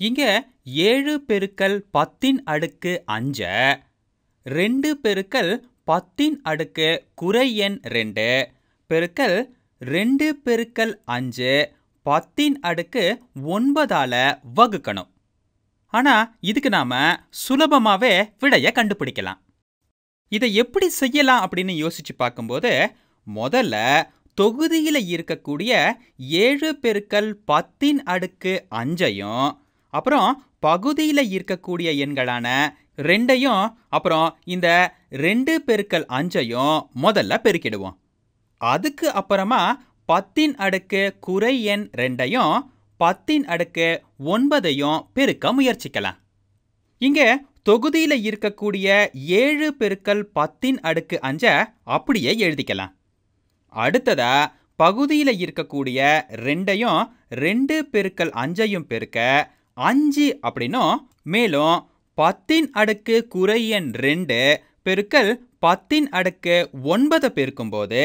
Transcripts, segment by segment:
இங்கே ஏழு பெருக்கல் பத்தின் அடுக்கு அஞ்ச ரெண்டு பெருக்கல் பத்தின் அடுக்கு குறை எண் ரெண்டு பெருக்கல் ரெண்டு பெருக்கல் அஞ்சு பத்தின் அடுக்கு ஒன்பதால வகுக்கணும். ஆனா இதுக்கு நாம சுலபமாகவே விடையை கண்டுபிடிக்கலாம். இதை எப்படி செய்யலாம் அப்படின்னு யோசிச்சு பார்க்கும்போது முதல்ல தொகுதியில இருக்கக்கூடிய ஏழு பெருக்கல் பத்தின் அடுக்கு அஞ்சையும் அப்புறம் பகுதியில் இருக்கக்கூடிய எண்களான ரெண்டையும் அப்புறம் இந்த ரெண்டு பெருக்கல் அஞ்சையும் முதல்ல பெருக்கிடுவோம். அதுக்கு அப்புறமா பத்தின் அடுக்கு குறை எண் ரெண்டையும் பத்தின் அடுக்கு ஒன்பதையும் பெருக்க முயற்சிக்கலாம். இங்கே தொகுதியில் இருக்கக்கூடிய ஏழு பெருக்கல் பத்தின் அடுக்கு அஞ்ச அப்படியே எழுதிக்கலாம். அடுத்ததா பகுதியில் இருக்கக்கூடிய ரெண்டையும் ரெண்டு பெருக்கல் அஞ்சையும் பெருக்க அஞ்சு அப்படின்னும் மேலும் பத்தின் அடுக்கு குறை எண் ரெண்டு பெருக்கல் பத்தின் அடுக்கு ஒன்பதை பெருக்கும்போது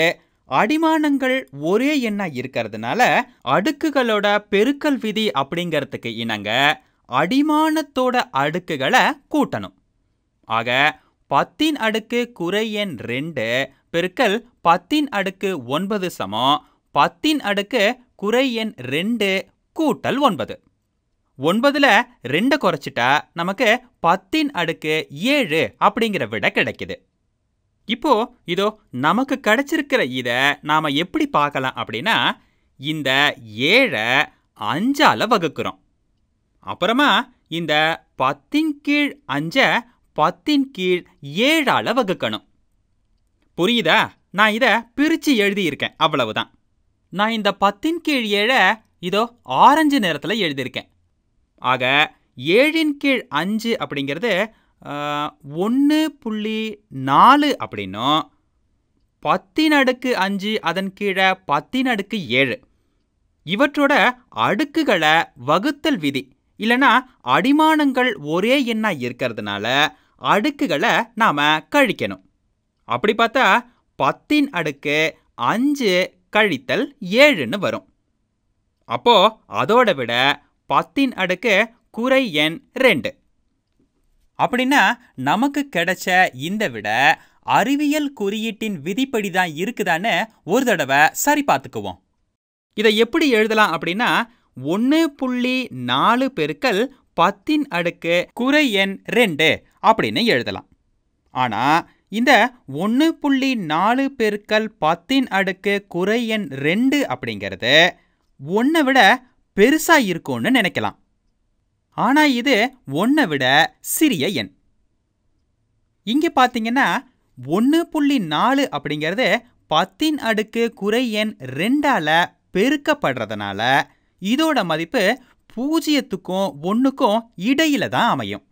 அடிமானங்கள் ஒரே எண்ணா இருக்கிறதுனால அடுக்குகளோட பெருக்கல் விதி அப்படிங்கிறதுக்கு இணங்க அடிமானத்தோட அடுக்குகளை கூட்டணும். ஆக பத்தின் அடுக்கு குறை எண் ரெண்டு பெருக்கல் பத்தின் அடுக்கு ஒன்பது சமம். பத்தின் அடுக்கு குறை எண் ரெண்டு கூட்டல் ஒன்பது. ஒன்பதுல ரெண்டை குறைச்சிட்டா நமக்கு பத்தின் அடுக்கு ஏழு அப்படிங்கிற விட கிடைக்குது. இப்போ இதோ நமக்கு கிடைச்சிருக்கிற இத நாம எப்படி பார்க்கலாம் அப்படின்னா இந்த ஏழை அஞ்சால வகுக்கிறோம். அப்புறமா இந்த பத்தின் கீழ் அஞ்ச பத்தின் கீழ் ஏழால வகுக்கணும். புரியுதா? நான் இதை பிரிச்சு எழுதியிருக்கேன் அவ்வளவுதான். நான் இந்த பத்தின் கீழ் ஏழை இதோ ஆரஞ்சு நிறத்தில் எழுதியிருக்கேன். ஆக ஏழின் கீழ் அஞ்சு அப்படிங்கிறது ஒன்று புள்ளி நாலு அப்படின்னும் பத்தின் அடுக்கு அஞ்சு அதன் கீழே பத்தின் அடுக்கு ஏழு. இவற்றோட அடுக்குகளை வகுத்தல் விதி. இல்லைனா அடிமானங்கள் ஒரே எண்ணா இருக்கிறதுனால அடுக்குகளை நாம கழிக்கணும். அப்படி பார்த்தா பத்தின் அடுக்கு அஞ்சு கழித்தல் ஏழுன்னு வரும். அப்போ அதோட விட பத்தின் அடுக்கு குறை எண் ரெண்டு. அப்படின்னா நமக்கு கிடைச்ச இந்த விட அறிவியல் குறியீட்டின் விதிப்படி தான் இருக்குதான்னு ஒரு தடவை சரி பார்த்துக்குவோம். இதை எப்படி எழுதலாம் அப்படின்னா ஒன்று புள்ளி நாலு பெருக்கல் பத்தின் அடுக்கு குறை எண் ரெண்டு அப்படின்னு எழுதலாம். ஆனால் இந்த ஒன்று புள்ளி நாலு பெருக்கல் பத்தின் அடுக்கு குறை எண் ரெண்டு அப்படிங்கிறது ஒன்றை விட பெருசா இருக்கும்னு நினைக்கலாம். ஆனா இது ஒன்றை விட சிறிய எண். இங்கே பார்த்தீங்கன்னா ஒன்று புள்ளி நாலு அப்படிங்கிறது பத்தின் அடுக்கு குறை எண் ரெண்டால பெருக்கப்படுறதுனால இதோட மதிப்பு பூஜ்ஜியத்துக்கும் ஒன்றுக்கும் இடையில தான் அமையும்.